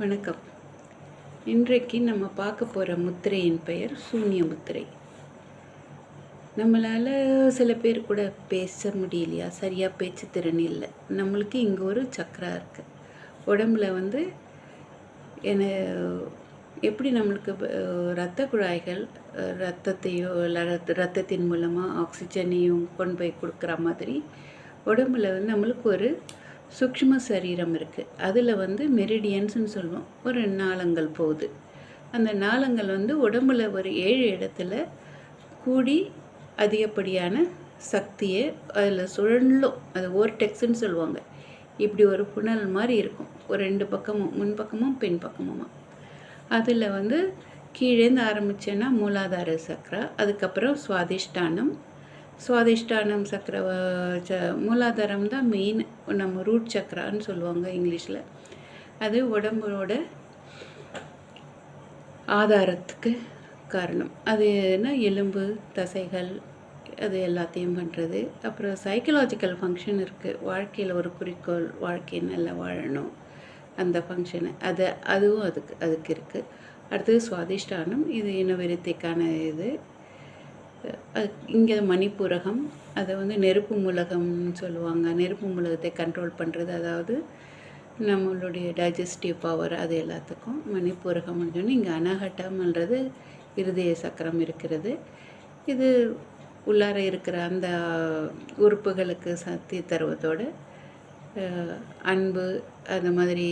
வணக்கம். இன்றைக்கு நம்ம பார்க்க போகிற முத்திரையின் பெயர் சூன்ய முத்திரை. நம்மளால் சில பேர் கூட பேச முடியலையா? சரியாக பேச்சு திறன் இல்லை. நம்மளுக்கு இங்கே ஒரு சக்கரா இருக்குது உடம்புல வந்து என்ன எப்படி நம்மளுக்கு ரத்த இரத்த குழாய்கள் ரத்தத்தையோ இல்லை ரத்தத்தின் மூலமாக ஆக்சிஜனையும் கொண்டு போய் கொடுக்குற மாதிரி உடம்புல வந்து நம்மளுக்கு ஒரு சூக்ஷ்ம சரீரம் இருக்குது அதில் வந்து மெரிடியன்ஸ்னு சொல்லுவோம். ஒரு நாளங்கள் போகுது. அந்த நாளங்கள் வந்து உடம்புல ஒரு ஏழு இடத்துல கூடி அதிகப்படியான சக்தியை அதில் சுழலும். அது ஓர்டெக்ஸ்ன்னு சொல்லுவாங்க. இப்படி ஒரு புனல் மாதிரி இருக்கும். ஒரு ரெண்டு பக்கமும் முன்பக்கமும் பின் பக்கமுமா. அதில் வந்து கீழேருந்து ஆரம்பித்தேன்னா மூலாதார சக்கரா அதுக்கப்புறம் சுவாதிஷ்டானம் சுவாதிஷ்டானம் சக்கர ச- மூலாதாரம் தான் மெயின் நம்ம ரூட் சக்கரான்னு சொல்லுவாங்க இங்கிலீஷில். அது உடம்போட ஆதாரத்துக்கு காரணம். அது என்ன? எலும்பு தசைகள் அது எல்லாத்தையும் பண்ணுறது அப்புறம் சைக்கலாஜிக்கல் ஃபங்க்ஷன் இருக்குது வாழ்க்கையில் ஒரு குறிக்கோள் வாழ்க்கையை நல்லா வாழணும். அந்த ஃபங்க்ஷனு அது அதுவும் அதுக்கு அதுக்கு இருக்குது அடுத்தது சுவாதிஷ்டானம். இது இனவிருத்திக்கான இது. இங்கே மணிப்பூரகம் அதை வந்து நெருப்பு மூலகம்னு சொல்லுவாங்க. நெருப்பு மூலகத்தை கண்ட்ரோல் பண்ணுறது அதாவது நம்மளுடைய டைஜஸ்டிவ் பவர் அது எல்லாத்துக்கும் மணிப்பூரகம் சொன்னி இங்கே அனகட்டம்ன்றது இருதய சக்கரம் இருக்கிறது. இது உள்ளார இருக்கிற அந்த உறுப்புகளுக்கு சக்தி தருவதோடு அன்பு அந்த மாதிரி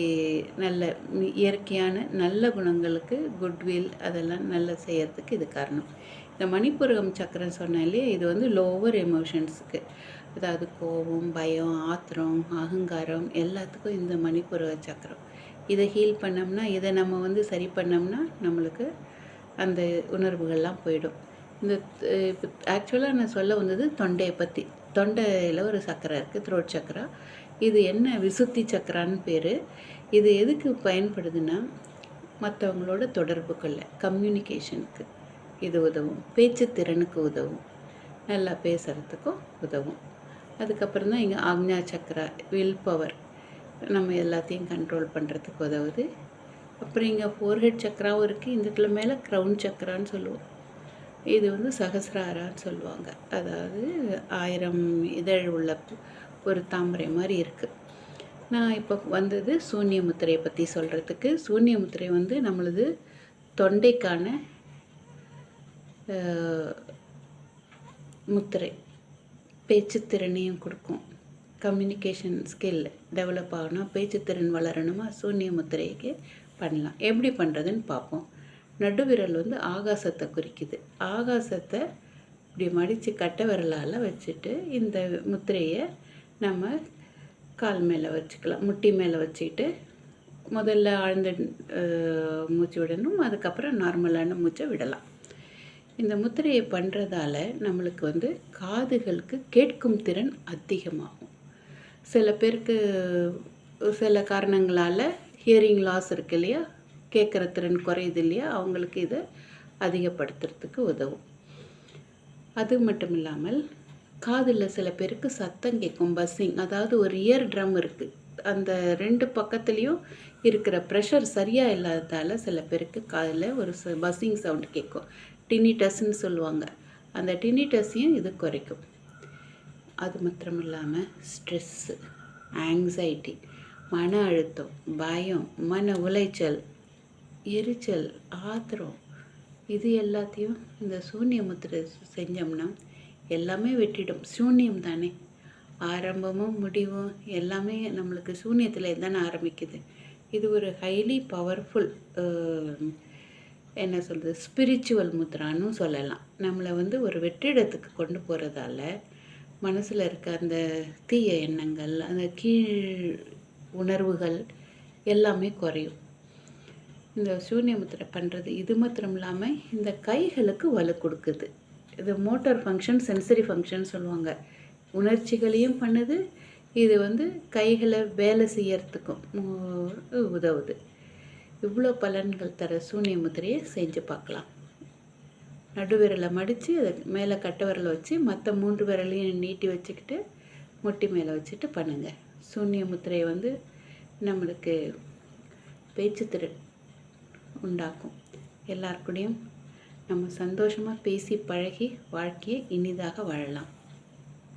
நல்ல இயற்கையான நல்ல குணங்களுக்கு குட்வில் அதெல்லாம் நல்ல செய்கிறதுக்கு இது காரணம். இந்த மணிப்புருகம் சக்கரம் சொன்னேன் இல்லையா இது வந்து லோவர் எமோஷன்ஸுக்கு அதாவது கோபம் பயம் ஆத்திரம் அகங்காரம் எல்லாத்துக்கும் இந்த மணிப்புருக சக்கரம். இதை ஹீல் பண்ணோம்னா இதை நம்ம வந்து சரி பண்ணோம்னா நம்மளுக்கு அந்த உணர்வுகள்லாம் போயிடும். இந்த இப்போ ஆக்சுவலாக நான் சொல்ல வந்தது தொண்டையை பற்றி தொண்டையில் ஒரு சக்கரை இருக்குது த்ரோட் சக்கரா இது என்ன விசுத்தி சக்கரான்னு பேர். இது எதுக்கு பயன்படுதுன்னா மற்றவங்களோட தொடர்புக்குள்ள கம்யூனிகேஷனுக்கு இது உதவும். பேச்சு திறனுக்கு உதவும். நல்லா பேசுகிறதுக்கும் உதவும். அதுக்கப்புறம் தான் இங்கே ஆக்ஞா சக்கரா வில் பவர் நம்ம எல்லாத்தையும் கண்ட்ரோல் பண்ணுறதுக்கு உதவுது. அப்புறம் இங்கே ஃபோர்ஹெட் சக்கராவும் இருக்குது இந்த இடத்துல மேலே க்ரௌன் சக்கரான்னு சொல்லுவோம். இது வந்து சகசிராரான்னு சொல்லுவாங்க. அதாவது ஆயிரம் இதழ் உள்ள ஒரு தாமரை மாதிரி இருக்குது நான் இப்போ வந்தது சூன்ய முத்திரையை பற்றி சொல்கிறதுக்கு சூன்ய முத்திரை வந்து நம்மளது தொண்டைக்கான முத்திரை. பேச்சுத்திறனையும் கொடுக்கும். கம்யூனிகேஷன் ஸ்கில் டெவலப் ஆகணும் பேச்சுத்திறன் வளரணுமா? சூன்ய முத்திரைக்கு பண்ணலாம். எப்படி பண்ணுறதுன்னு பார்ப்போம். நடுவிரல் வந்து ஆகாசத்தை குறிக்குது. ஆகாசத்தை இப்படி மடித்து கட்டை விரலால் வச்சுட்டு இந்த முத்திரையை நம்ம கால் மேலே வச்சுக்கலாம். முட்டி மேலே வச்சுக்கிட்டு முதல்ல ஆழ்ந்த மூச்சு விடணும். அதுக்கப்புறம் நார்மலான மூச்சை விடலாம். இந்த முத்திரையை பண்ணுறதால நம்மளுக்கு வந்து காதுகளுக்கு கேட்கும் திறன் அதிகமாகும். சில பேருக்கு சில காரணங்களால் ஹியரிங் லாஸ் இருக்கு இல்லையா? கேட்குற திறன் குறையுது இல்லையா? அவங்களுக்கு இதை அதிகப்படுத்துறதுக்கு உதவும். அது மட்டும் இல்லாமல் காதில் சில பேருக்கு சத்தம் கேட்கும் பஸ்ஸிங் அதாவது ஒரு இயர் ட்ரம் இருக்குது அந்த ரெண்டு பக்கத்துலேயும் இருக்கிற ப்ரெஷர் சரியாக இல்லாததால் சில பேருக்கு காதில் ஒரு பஸ்ஸிங் சவுண்ட் கேட்கும். டினிட்டஸ்ன்னு சொல்லுவாங்க. அந்த டினிட்டஸையும் இது குறைக்கும். அது மாத்திரம் இல்லாமல் ஸ்ட்ரெஸ்ஸு ஆங்ஸைட்டி மன அழுத்தம் பயம் மன உளைச்சல் எரிச்சல் ஆத்திரம் இது எல்லாத்தையும் இந்த சூன்ய முத்திரை செஞ்சோம்னா எல்லாமே வெட்டிடும் சூன்யம் தானே. ஆரம்பமும் முடிவும் எல்லாமே நம்மளுக்கு சூன்யத்தில் தானே ஆரம்பிக்குது. இது ஒரு ஹைலி பவர்ஃபுல் என்ன சொல்கிறது ஸ்பிரிச்சுவல் முத்ரான்னு சொல்லலாம். நம்மளை வந்து ஒரு வெற்றிடத்துக்கு கொண்டு போகிறதால மனசில் இருக்க அந்த தீய எண்ணங்கள் அந்த கீழ் உணர்வுகள் எல்லாமே குறையும். இந்த சூன்ய முத்திரை பண்ணுறது இது மாத்திரம் இல்லாமல் இந்த கைகளுக்கு வலு கொடுக்குது. இது மோட்டார் ஃபங்க்ஷன் சென்சரி ஃபங்க்ஷன் சொல்லுவாங்க. உணர்ச்சிகளையும் பண்ணுது இது வந்து கைகளை வேலை செய்யறதுக்கும் உதவுது. இவ்வளோ பலன்கள் தர சூன்ய முத்திரையை செஞ்சு பார்க்கலாம். நடுவிரலை மடித்து அதை மேலே கட்டை விரலை வச்சு மற்ற மூன்று விரலையும் நீட்டி வச்சுக்கிட்டு முட்டி மேலே வச்சுட்டு பண்ணுங்கள் சூன்ய முத்திரை வந்து நம்மளுக்கு பேச்சுத்திறன் உண்டாக்கும். எல்லாருக்கூடையும் நம்ம சந்தோஷமாக பேசி பழகி வாழ்க்கையை இனிதாக வாழலாம்.